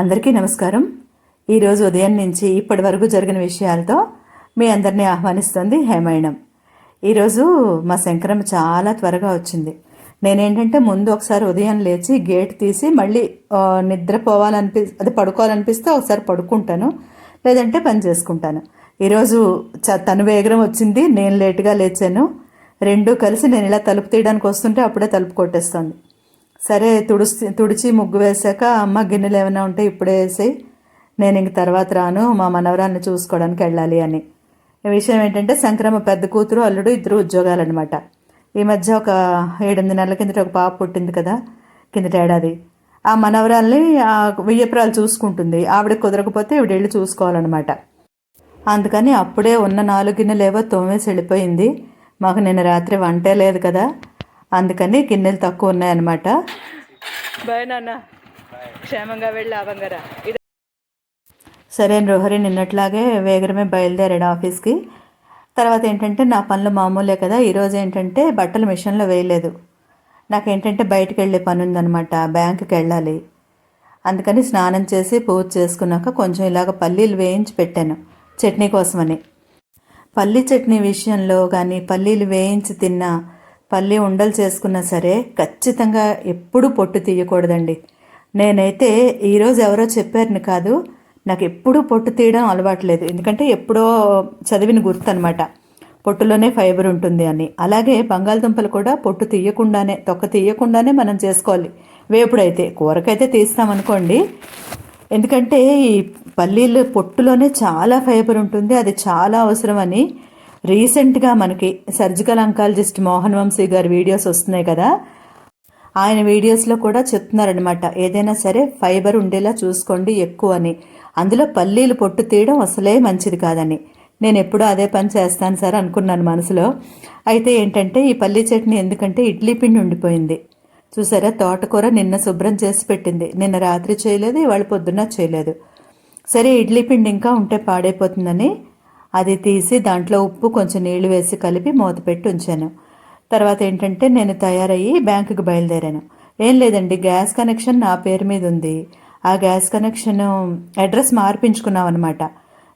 అందరికీ నమస్కారం. ఈరోజు ఉదయం నుంచి ఇప్పటి వరకు జరిగిన విషయాలతో మీ అందరినీ ఆహ్వానిస్తుంది హేమాయణం ఈరోజు మా శంకరం చాలా త్వరగా వచ్చింది. నేనేంటంటే ముందు ఒకసారి ఉదయం లేచి గేట్ తీసి మళ్ళీ నిద్రపోవాలనిపి అది పడుకోవాలనిపిస్తే ఒకసారి పడుకుంటాను లేదంటే పని చేసుకుంటాను. ఈరోజు చ తను వేగరం వచ్చింది నేను లేటుగా లేచాను. రెండు కలిసి నేను ఇలా తలుపు తీయడానికి వస్తుంటే అప్పుడే తలుపు కొట్టేస్తుంది. సరే తుడిచి తుడిచి ముగ్గు వేసాక అమ్మ గిన్నెలు ఏమైనా ఉంటే ఇప్పుడే వేసి నేను ఇంక తర్వాత రాను మా మనవరాన్ని చూసుకోవడానికి వెళ్ళాలి అని. ఈ విషయం ఏంటంటే సంక్రమ పెద్ద కూతురు అల్లుడు ఇద్దరు ఉద్యోగాలన్నమాట. ఈ మధ్య ఒక ఏడెనిమిది నెలల కిందట ఒక పాప పుట్టింది కదా కిందట ఏడాది. ఆ మనవరాల్ని ఆ వియ్యపురాలు చూసుకుంటుంది. ఆవిడ కుదరకపోతే ఈవిడ వెళ్ళి చూసుకోవాలన్నమాట. అందుకని అప్పుడే ఉన్న నాలుగు గిన్నెలేవో తోమేసి వెళ్ళిపోయింది. మాకు నిన్న రాత్రి వంటే లేదు కదా అందుకని గిన్నెలు తక్కువ ఉన్నాయన్నమాట. బాయ్ నాన్న. క్షేమంగా వెళ్ళి ఆవంగరా సరే రోహరి నిన్నట్లాగే వేగరమే బయలుదేరాడు ఆఫీస్కి. తర్వాత ఏంటంటే నా పనులు మామూలే కదా ఈరోజు ఏంటంటే బట్టలు మిషన్లో వేయలేదు. నాకేంటంటే బయటకు వెళ్ళే పని ఉందన్నమాట బ్యాంకుకి వెళ్ళాలి అందుకని స్నానం చేసి పూజ చేసుకున్నాక కొంచెం ఇలాగ పల్లీలు వేయించి పెట్టాను చట్నీ కోసమని. పల్లి చట్నీ విషయంలో కానీ పల్లీలు వేయించి తిన్నా పల్లి ఉండలు చేసుకున్నా సరే ఖచ్చితంగా ఎప్పుడూ పొట్టు తీయకూడదండి. నేనైతే ఈరోజు ఎవరో చెప్పారని కాదు నాకు ఎప్పుడూ పొట్టు తీయడం అలవాట్లేదు. ఎందుకంటే ఎప్పుడో చదివిన గుర్తు అనమాట పొట్టులోనే ఫైబర్ ఉంటుంది అని. అలాగే బంగాళదుంపలు కూడా పొట్టు తీయకుండానే తొక్క తీయకుండానే మనం చేసుకోవాలి. వేపుడైతే కూరకైతే తీస్తామనుకోండి. ఎందుకంటే ఈ పల్లీలు పొట్టులోనే చాలా ఫైబర్ ఉంటుంది అది చాలా అవసరం అని రీసెంట్గా మనకి సర్జికల్ అంకాలజిస్ట్ మోహన్ వంశీ గారి వీడియోస్ వస్తున్నాయి కదా. ఆయన వీడియోస్లో కూడా చెప్తున్నారనమాట ఏదైనా సరే ఫైబర్ ఉండేలా చూసుకోండి ఎక్కువ అని. అందులో పల్లీలు పొట్టు తీయడం అసలే మంచిది కాదని. నేను ఎప్పుడూ అదే పని చేస్తాను సార్ అనుకున్నాను మనసులో. అయితే ఏంటంటే ఈ పల్లీ చట్నీ ఎందుకంటే ఇడ్లీ పిండి ఉండిపోయింది. చూసారా తోటకూర నిన్న శుభ్రం చేసి పెట్టింది. నిన్న రాత్రి చేయలేదు ఇవాళ పొద్దున్న చేయలేదు. సరే ఇడ్లీ పిండి ఇంకా ఉంటే పాడైపోతుందని అది తీసి దాంట్లో ఉప్పు కొంచెం నీళ్ళు వేసి కలిపి మూత పెట్టి ఉంచాను. తర్వాత ఏంటంటే నేను తయారయ్యి బ్యాంకుకి బయలుదేరాను. ఏం లేదండి గ్యాస్ కనెక్షన్ నా పేరు మీద ఉంది. ఆ గ్యాస్ కనెక్షన్ అడ్రస్ మార్పించుకున్నాం అనమాట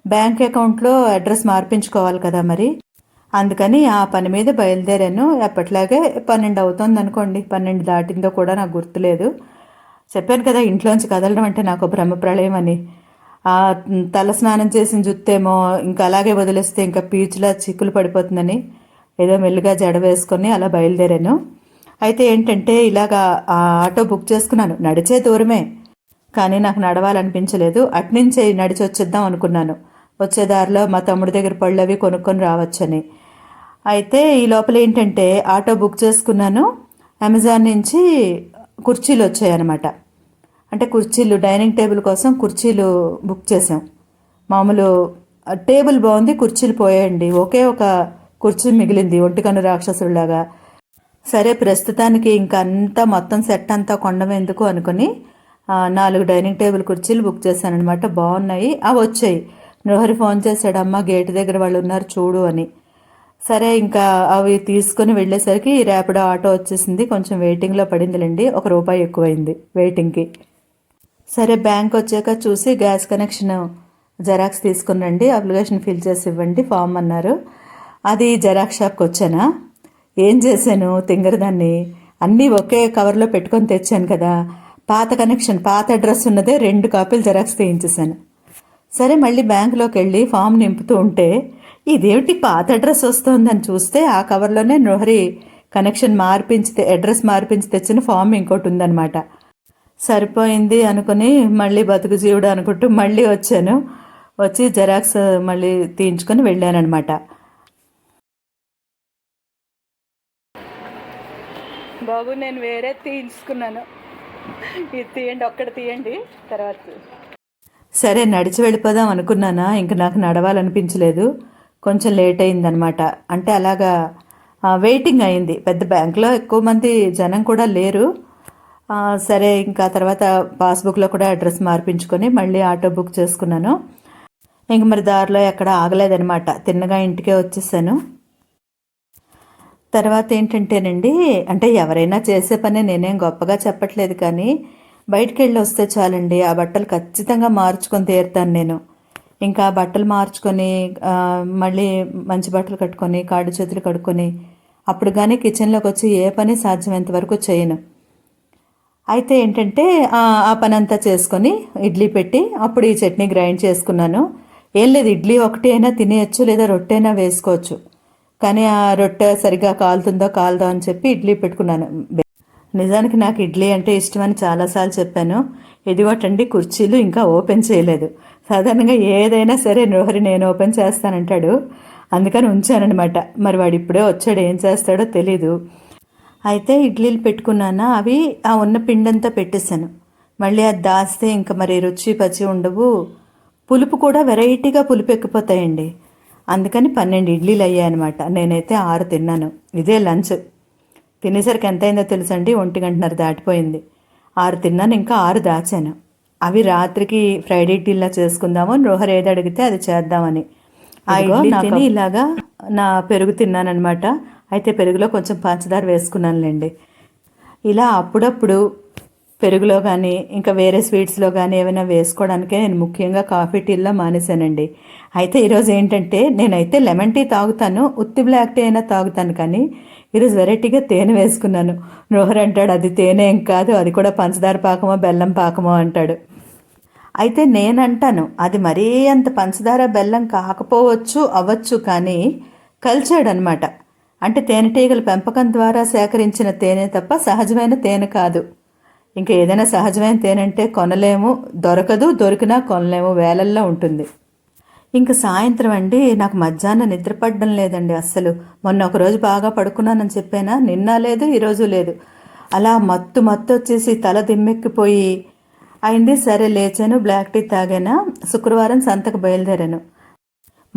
బ్యాంక్ అకౌంట్లో అడ్రస్ మార్పించుకోవాలి కదా మరి? అందుకని ఆ పని మీద బయలుదేరాను. ఎప్పట్లాగే పన్నెండు అవుతుంది అనుకోండి పన్నెండు దాటిందో కూడా నాకు గుర్తులేదు. చెప్పాను కదా ఇంట్లోంచి కదలడం అంటే నాకు బ్రహ్మ ప్రళయం అని. తల స్నానం చేసిన జుత్తేమో ఇంకా అలాగే వదిలేస్తే ఇంకా పీచులా చిక్కులు పడిపోతుందని ఏదో మెల్లిగా జడ వేసుకొని అలా బయలుదేరాను. అయితే ఏంటంటే ఇలాగా ఆ ఆటో బుక్ చేసుకున్నాను. నడిచే దూరమే. కానీ నాకు నడవాలనిపించలేదు. అట్నుంచే నడిచి వచ్చేద్దాం అనుకున్నాను. వచ్చే దారిలో మా తమ్ముడి దగ్గర పళ్ళు అవి కొనుక్కొని రావచ్చని. అయితే ఈ లోపల ఏంటంటే ఆటో బుక్ చేసుకున్నాను. అమెజాన్ నుంచి కుర్చీలు వచ్చాయన్నమాట. అంటే కుర్చీలు డైనింగ్ టేబుల్ కోసం కుర్చీలు బుక్ చేసాం మామూలు టేబుల్ బాగుంది కుర్చీలు పోయాయండి. ఒకే ఒక కుర్చీ మిగిలింది ఒంటికన్ను రాక్షసుడిలాగా. సరే ప్రస్తుతానికి ఇంకా అంతా మొత్తం సెట్ అంతా కొండం ఎందుకు అనుకుని నాలుగు డైనింగ్ టేబుల్ కుర్చీలు బుక్ చేశాను అనమాట బాగున్నాయి. అవి వచ్చాయి. నృహరి ఫోన్ చేశాడు అమ్మ గేట్ దగ్గర వాళ్ళు ఉన్నారు చూడు అని. సరే ఇంకా అవి తీసుకొని వెళ్ళేసరికి ర్యాపిడో ఆటో వచ్చేసింది. కొంచెం వెయిటింగ్లో పడిందిలేండి. ఒక రూపాయి ఎక్కువైంది వెయిటింగ్కి. సరే బ్యాంక్ వచ్చాక చూసి గ్యాస్ కనెక్షన్ జెరాక్స్ తీసుకుని రండి అప్లికేషన్ ఫిల్ చేసి ఇవ్వండి ఫామ్ అన్నారు. అది జెరాక్స్ షాప్కి వచ్చానా? ఏం చేశాను? తింగరదాన్ని అన్నీ ఒకే కవర్లో పెట్టుకొని తెచ్చాను కదా. పాత కనెక్షన్ పాత అడ్రస్ ఉన్నదే రెండు కాపీలు జెరాక్స్ తీయించేశాను. సరే మళ్ళీ బ్యాంకులోకి వెళ్ళి ఫామ్ నింపుతూ ఉంటే ఇదేమిటి పాత అడ్రస్ వస్తోందని చూస్తే ఆ కవర్లోనే నృహరి కనెక్షన్ మార్పించి అడ్రస్ మార్పించి తెచ్చిన ఫామ్ ఇంకోటి ఉందన్నమాట. సరిపోయింది అనుకుని మళ్ళీ బతుకు జీవుడు అనుకుంటూ మళ్ళీ వచ్చాను. వచ్చి జెరాక్స్ మళ్ళీ తీయించుకొని వెళ్ళానమాట బాబు నేను వేరే తీయించుకున్నాను. ఇది తీయండి ఒక్కడ తీయండి తర్వాత సరే నడిచి వెళ్ళిపోదాం అనుకున్నానా? ఇంక నాకు నడవాలనిపించలేదు. కొంచెం లేట్ అయిందనమాట అంటే అలాగా వెయిటింగ్ అయింది. పెద్ద బ్యాంక్లో ఎక్కువ మంది జనం కూడా లేరు. సరే ఇంకా తర్వాత పాస్బుక్లో కూడా అడ్రస్ మార్పించుకొని మళ్ళీ ఆటో బుక్ చేసుకున్నాను. ఇంక మరి దారిలో ఎక్కడ ఆగలేదనమాట తిన్నగా ఇంటికే వచ్చేసాను. తర్వాత ఏంటంటేనండి అంటే ఎవరైనా చేసే పని నేనేం గొప్పగా చెప్పట్లేదు కానీ బయటికి వెళ్ళి వస్తే చాలండి ఆ బట్టలు ఖచ్చితంగా మార్చుకొని తీరుతాను నేను. ఇంకా బట్టలు మార్చుకొని మళ్ళీ మంచి బట్టలు కట్టుకొని కాళ్ళు చేతులు కడుక్కొని అప్పుడు కానీ కిచెన్లోకి వచ్చి ఏ పని సాధ్యమైనంత వరకు చేయను. అయితే ఏంటంటే ఆ పని అంతా చేసుకొని ఇడ్లీ పెట్టి అప్పుడు ఈ చట్నీ గ్రైండ్ చేసుకున్నాను. ఏం లేదు ఇడ్లీ ఒకటి అయినా తినేయచ్చు లేదా రొట్టె అయినా వేసుకోవచ్చు. కానీ ఆ రొట్టె సరిగా కాలుతుందో కాలదో అని చెప్పి ఇడ్లీ పెట్టుకున్నాను. నిజానికి నాకు ఇడ్లీ అంటే ఇష్టమని చాలాసార్లు చెప్పాను. ఇదిగోటండి కుర్చీలు ఇంకా ఓపెన్ చేయలేదు. సాధారణంగా ఏదైనా సరే నోహరి నేను ఓపెన్ చేస్తానంటాడు. అందుకని ఉంచానన్నమాట. మరి వాడు ఇప్పుడే వచ్చాడు ఏం చేస్తాడో తెలీదు. అయితే ఇడ్లీలు పెట్టుకున్నానా? అవి ఆ ఉన్న పిండంతా పెట్టేశాను. మళ్ళీ అది దాస్తే ఇంకా మరి రుచి పచ్చి ఉండవు. పులుపు కూడా వెరైటీగా పులుపు ఎక్కిపోతాయండి అందుకని పన్నెండు ఇడ్లీలు అయ్యాయన్నమాట. నేనైతే ఆరు తిన్నాను. ఇదే లంచ్. తినేసరికి ఎంత అయిందో తెలుసండి? ఒంటి గంటన్నర దాటిపోయింది. ఆరు తిన్నాను ఇంకా ఆరు దాచాను. అవి రాత్రికి ఫ్రైడ్ ఇడ్లీలా చేసుకుందాము రోహర్ ఏది అడిగితే అది చేద్దామని. ఆ ఇడ్లీ తిని ఇలాగా నా పెరుగు తిన్నానమాట అయితే పెరుగులో కొంచెం పంచదార వేసుకున్నానులేండి. ఇలా అప్పుడప్పుడు పెరుగులో కానీ ఇంకా వేరే స్వీట్స్లో కానీ ఏమైనా వేసుకోవడానికే నేను ముఖ్యంగా కాఫీ టీల్లో మానేశానండి. అయితే ఈరోజు ఏంటంటే నేనైతే లెమన్ టీ తాగుతాను ఉత్తి బ్లాక్ టీ అయినా తాగుతాను కానీ ఈరోజు వెరైటీగా తేనె వేసుకున్నాను. రోహర్ అంటాడు అది తేనె ఏం కాదు అది కూడా పంచదార పాకమో బెల్లం పాకమో అంటాడు. అయితే నేనంటాను అది మరీ అంత పంచదార బెల్లం కాకపోవచ్చు అవ్వచ్చు కానీ కలిచాడు అనమాట అంటే తేనెటీగల పెంపకం ద్వారా సేకరించిన తేనె తప్ప సహజమైన తేనె కాదు. ఇంకా ఏదైనా సహజమైన తేనె అంటే కొనలేము దొరకదు దొరికినా కొనలేము వేలల్లో ఉంటుంది. ఇంకా సాయంత్రం అండి నాకు మధ్యాహ్నం నిద్రపడడం లేదండి అస్సలు. మొన్న ఒక రోజు బాగా పడుకున్నానని చెప్పానా? నిన్న లేదు ఈరోజు లేదు. అలా మత్తు మత్తు వచ్చేసి తల దిమ్మెక్కిపోయి అయింది. సరే లేచాను బ్లాక్ టీ తాగానా? శుక్రవారం సంతకు బయలుదేరాను.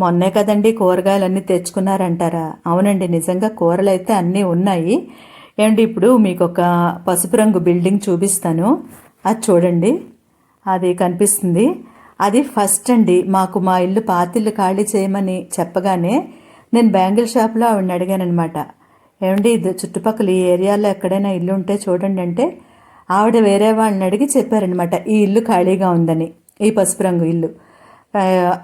మొన్నే కదండి కూరగాయలన్నీ తెచ్చుకున్నారంటారా? అవునండి నిజంగా కూరలు అయితే అన్నీ ఉన్నాయి. ఏమండి ఇప్పుడు మీకు ఒక పసుపు రంగు బిల్డింగ్ చూపిస్తాను. అది చూడండి. అది కనిపిస్తుంది. అది ఫస్ట్ అండి. మాకు మా ఇల్లు పాతిల్లు ఖాళీ చేయమని చెప్పగానే నేను బ్యాంగిల్ షాప్లో ఆవిడని అడిగానమాట ఏమండి ఇది చుట్టుపక్కల ఈ ఏరియాలో ఎక్కడైనా ఇల్లు ఉంటే చూడండి అంటే ఆవిడ వేరే వాళ్ళని అడిగి చెప్పారనమాట ఈ ఇల్లు ఖాళీగా ఉందని. ఈ పసుపు రంగు ఇల్లు.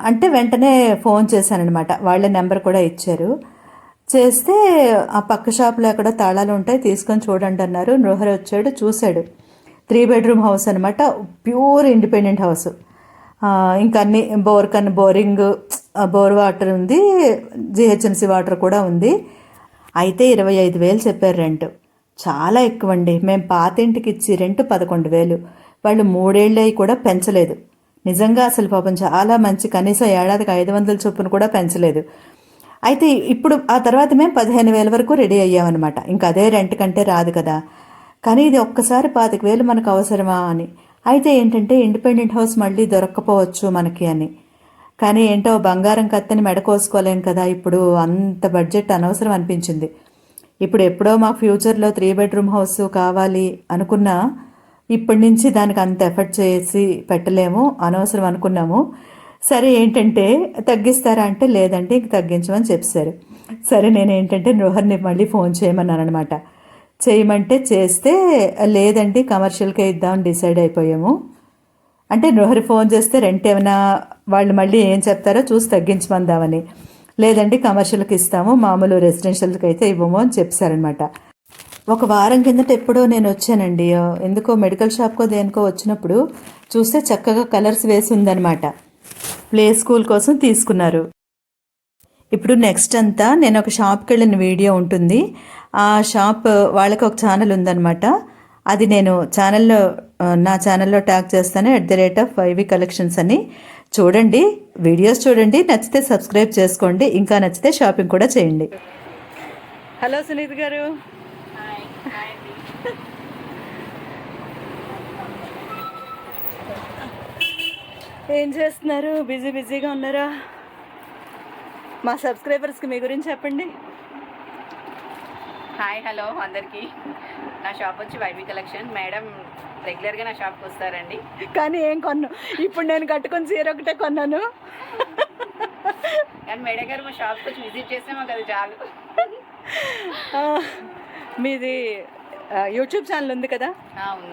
అంటే వెంటనే ఫోన్ చేశానమాట వాళ్ళ నెంబర్ కూడా ఇచ్చారు. చేస్తే ఆ పక్క షాప్లో ఎక్కడ తాళాలు ఉంటాయి తీసుకొని చూడండి అన్నారు. నృహర్ వచ్చాడు చూశాడు. త్రీ బెడ్రూమ్ హౌస్ అనమాట ప్యూర్ ఇండిపెండెంట్ హౌస్. ఇంకా అన్ని బోర్ కన్ బోరింగ్ బోర్ వాటర్ ఉంది. జిహెచ్ఎంసీ వాటర్ కూడా ఉంది. అయితే ఇరవై ఐదు వేలు చెప్పారు రెంట్. చాలా ఎక్కువ అండి మేము పాత ఇంటికి ఇచ్చి రెంట్ పదకొండు వేలు. వాళ్ళు మూడేళ్ళు అయి కూడా పెంచలేదు. నిజంగా అసలు పాపం చాలా మంచి కనీసం ఏడాదికి ఐదు వందల చొప్పున కూడా పెంచలేదు. అయితే ఇప్పుడు ఆ తర్వాత మేము పదిహేను వేల వరకు రెడీ అయ్యామన్నమాట. ఇంకా అదే రెంట్ కంటే రాదు కదా. కానీ ఇది ఒక్కసారి పాతిక వేలు మనకు అవసరమా అని. అయితే ఏంటంటే ఇండిపెండెంట్ హౌస్ మళ్ళీ దొరక్కపోవచ్చు మనకి అని. కానీ ఏంటో బంగారం కత్తని మెడకోసుకోలేం కదా. ఇప్పుడు అంత బడ్జెట్ అనవసరం అనిపించింది. ఇప్పుడు ఎప్పుడో మా ఫ్యూచర్లో త్రీ బెడ్రూమ్ హౌస్ కావాలి అనుకున్నా ఇప్పటి నుంచి దానికి అంత ఎఫర్ట్ చేసి పెట్టలేము అనవసరం అనుకున్నాము. సరే ఏంటంటే తగ్గిస్తారా అంటే లేదంటే ఇంక తగ్గించమని చెప్పారు. సరే నేను ఏంటంటే రోహర్ని మళ్ళీ ఫోన్ చేయమన్నాను అనమాట చేయమంటే చేస్తే లేదండి కమర్షియల్కే ఇద్దామని డిసైడ్ అయిపోయాము. అంటే నృహరి ఫోన్ చేస్తే రెంట్ ఏమైనా వాళ్ళు మళ్ళీ ఏం చెప్తారో చూసి తగ్గించమందామని. లేదండి కమర్షియల్కి ఇస్తాము మామూలు రెసిడెన్షియల్కి అయితే ఇవ్వము అని చెప్పారనమాట ఒక వారం కిందట ఎప్పుడో నేను వచ్చానండి. ఎందుకో మెడికల్ షాప్కో దేనికో వచ్చినప్పుడు చూస్తే చక్కగా కలర్స్ వేసి ఉందన్నమాట. ప్లే స్కూల్ కోసం తీసుకున్నారు. ఇప్పుడు నెక్స్ట్ అంతా నేను ఒక షాప్కి వెళ్ళిన వీడియో ఉంటుంది. ఆ షాప్ వాళ్ళకి ఒక ఛానల్ ఉందన్నమాట. అది నేను ఛానల్లో నా ఛానల్లో ట్యాగ్ చేస్తాను. At the rate of YV collections అని. చూడండి వీడియోస్ చూడండి నచ్చితే సబ్స్క్రైబ్ చేసుకోండి ఇంకా నచ్చితే షాపింగ్ కూడా చేయండి. హలో సునీత్ గారు. ఏం చేస్తున్నారు? బిజీ బిజీగా ఉన్నారా? మా సబ్స్క్రైబర్స్కి మీ గురించి చెప్పండి. హాయ్ హలో అందరికీ. నా షాప్ వచ్చి వైబీ కలెక్షన్. మేడం రెగ్యులర్గా నా షాప్కి వస్తారండి. కానీ ఏం కొన్ను? ఇప్పుడు నేను కట్టుకొని చీర ఒకటే కొన్నాను. కానీ మేడం గారు మా షాప్కి వచ్చి విజిట్ చేస్తే మాకు అది చాలు. మీది యూట్యూబ్ ఛానల్ ఉంది కదా?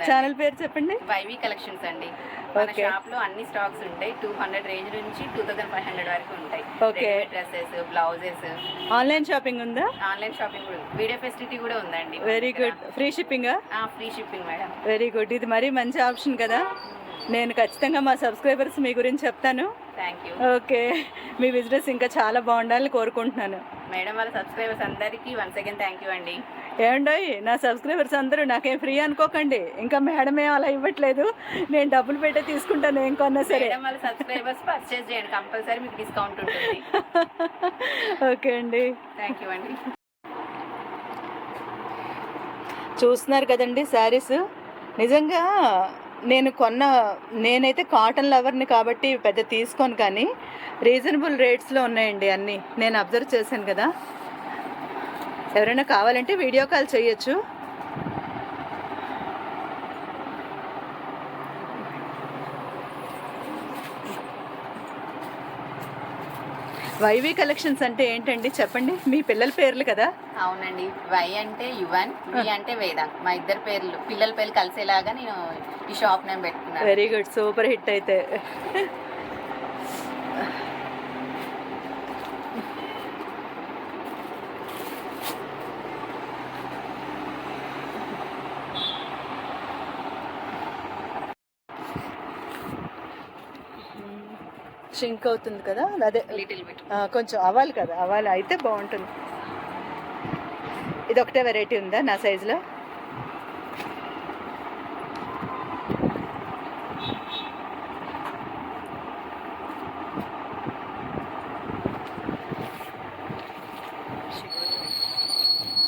ఛానల్ పేరు చెప్పండి. వైవి కలెక్షన్స్ అండి. మన. షాప్లో అన్ని స్టాక్స్ ఉంటాయి. టూ హండ్రెడ్ రేంజ్ నుంచి టూ థౌసండ్ ఫైవ్ హండ్రెడ్ వరకు ఉంటాయి. Okay. Dresses blouses online shopping ఉందా? ఆన్లైన్ షాపింగ్ కూడా. వీడియో ఫెసిలిటీ కూడా ఉందండి. Very good free షిప్పింగా free shipping madam very good ఇది మరీ మంచి ఆప్షన్ కదా. నేను ఖచ్చితంగా మా సబ్స్క్రైబర్స్ మీ గురించి చెప్తాను. ఓకే మీ బిజినెస్ ఇంకా చాలా బాగుండాలని కోరుకుంటున్నాను. మేడం వాళ్ళ సబ్స్క్రైబర్స్ అందరికీ వన్స్ అగైన్ థ్యాంక్ యూ అండి. ఏమండోయ్ నా సబ్స్క్రైబర్స్ అందరూ నాకేం ఫ్రీ అనుకోకండి. ఇంకా మేడం ఏం అలా ఇవ్వట్లేదు. నేను డబ్బులు పెట్టే తీసుకుంటాను ఏం కొన్నా సరే. సబ్స్క్రైబర్స్ పర్చేస్ చేయండి కంపల్సరీ మీకు డిస్కౌంట్ ఉంటుంది. ఓకే అండి. థ్యాంక్ యూ అండి. చూస్తున్నారు కదండి శారీస్. నిజంగా నేను కొన్న నేనైతే కాటన్ లవర్ని కాబట్టి పెద్ద తీసుకోను కానీ రీజనబుల్ రేట్స్లో ఉన్నాయండి అన్నీ. నేను అబ్జర్వ్ చేశాను కదా. ఎవరైనా కావాలంటే వీడియో కాల్ చేయొచ్చు. వైవి కలెక్షన్స్ అంటే ఏంటండి? చెప్పండి. మీ పిల్లల పేర్లు కదా? అవునండి. వై అంటే యువన్ వి అంటే వేదాంత్ మా ఇద్దరు పేర్లు. పిల్లల పేర్లు కలిసేలాగా నేను ఈ షాప్ నేమ్ పెట్టుకున్నాను. వెరీ గుడ్ సూపర్ హిట్ అయితే. షింక్ అవుతుంది కదా? అదే లిటిల్ బిట్ కొంచెం అవ్వాలి కదా? అవ్వాలి అయితే బాగుంటుంది. ఇది ఒకటే వెరైటీ ఉందా నా సైజులో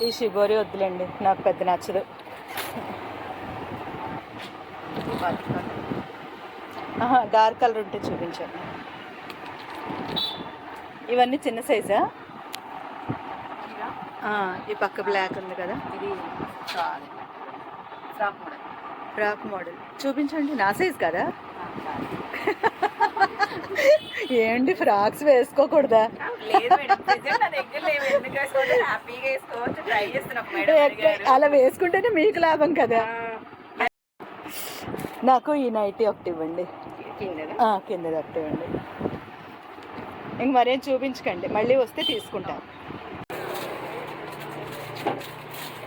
ఈ షిబోరి వద్దులేండి నాకు పెద్ద నచ్చదు. డార్క్ కలర్ ఉంటే చూపించండి. ఇవన్నీ చిన్న సైజా? ఈ పక్క బ్లాక్ ఉంది కదా. ఇది కాదు. Frock model. Frock model. చూపించండి నా సైజ్ కదా? ఏంటి ఫ్రాక్స్ వేసుకోకూడదా. అలా వేసుకుంటేనే మీకు లాభం కదా? నాకు ఈ నైటీ ఒకటి ఇవ్వండి. కిందది ఒకటి ఇవ్వండి. ఇంక మరేం చూపించకండి. మళ్ళీ వస్తే తీసుకుంటాను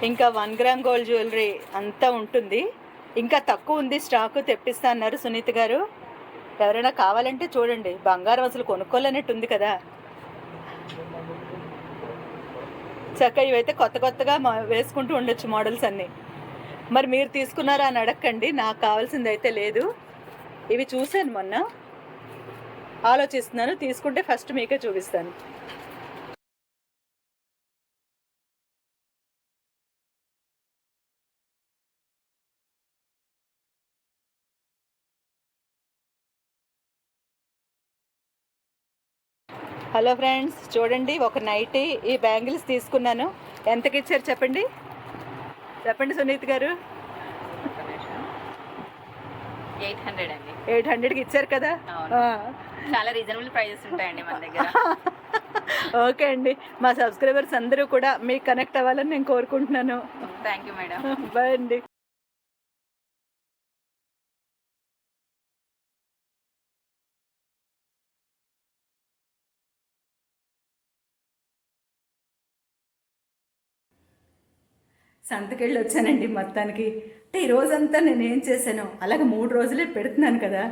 ఇంకా వన్ గ్రామ్ గోల్డ్ జ్యువెలరీ అంతా ఉంటుంది. ఇంకా తక్కువ ఉంది స్టాక్ తెప్పిస్తా అన్నారు సునీత గారు. ఎవరైనా కావాలంటే చూడండి బంగారం అసలు కొనుక్కోలేనట్టు ఉంది కదా. చక్కగా ఇవైతే కొత్త కొత్తగా మా- వేసుకుంటూ ఉండొచ్చు మోడల్స్ అన్నీ. మరి మీరు తీసుకున్నారా అని అడగండి నాకు కావాల్సింది అయితే లేదు. ఇవి చూశాను మొన్న. ఆలోచిస్తున్నాను తీసుకుంటే ఫస్ట్ మీకే చూపిస్తాను. హలో ఫ్రెండ్స్ చూడండి ఒక నైటీ ఈ బ్యాంగిల్స్ తీసుకున్నాను. ఎంతకి ఇచ్చారు చెప్పండి? చెప్పండి సునీత్ గారు. ఎయిట్ హండ్రెడ్ అండి. ఎయిట్ హండ్రెడ్కి ఇచ్చారు కదా. చాలా రీజనబుల్ ప్రైజెస్ ఉంటాయండి మన దగ్గర. ఓకే అండి. మా సబ్స్క్రైబర్స్ అందరూ కూడా మీకు కనెక్ట్ అవ్వాలని నేను కోరుకుంటున్నాను. థ్యాంక్ యూ మేడం బాయ్ అండి. సంతకెళ్ళి వచ్చానండి మొత్తానికి. అంటే ఈ రోజంతా నేను ఏం చేశాను అలాగే మూడు రోజులే పెడుతున్నాను కదా.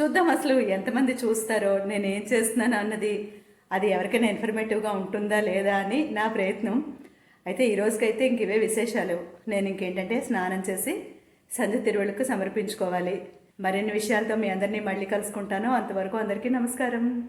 చూద్దాం అసలు ఎంతమంది చూస్తారో నేను ఏం చేస్తున్నాను అన్నది. అది ఎవరికైనా ఇన్ఫర్మేటివ్గా ఉంటుందా లేదా అని నా ప్రయత్నం. అయితే ఈ రోజుకైతే ఇంక ఇవే విశేషాలు. నేను ఇంకేంటంటే స్నానం చేసి సంధ్య తిరువళ్ళకు సమర్పించుకోవాలి. మరిన్ని విషయాలతో మీ అందరినీ మళ్ళీ కలుసుకుంటాను. అంతవరకు అందరికీ నమస్కారం.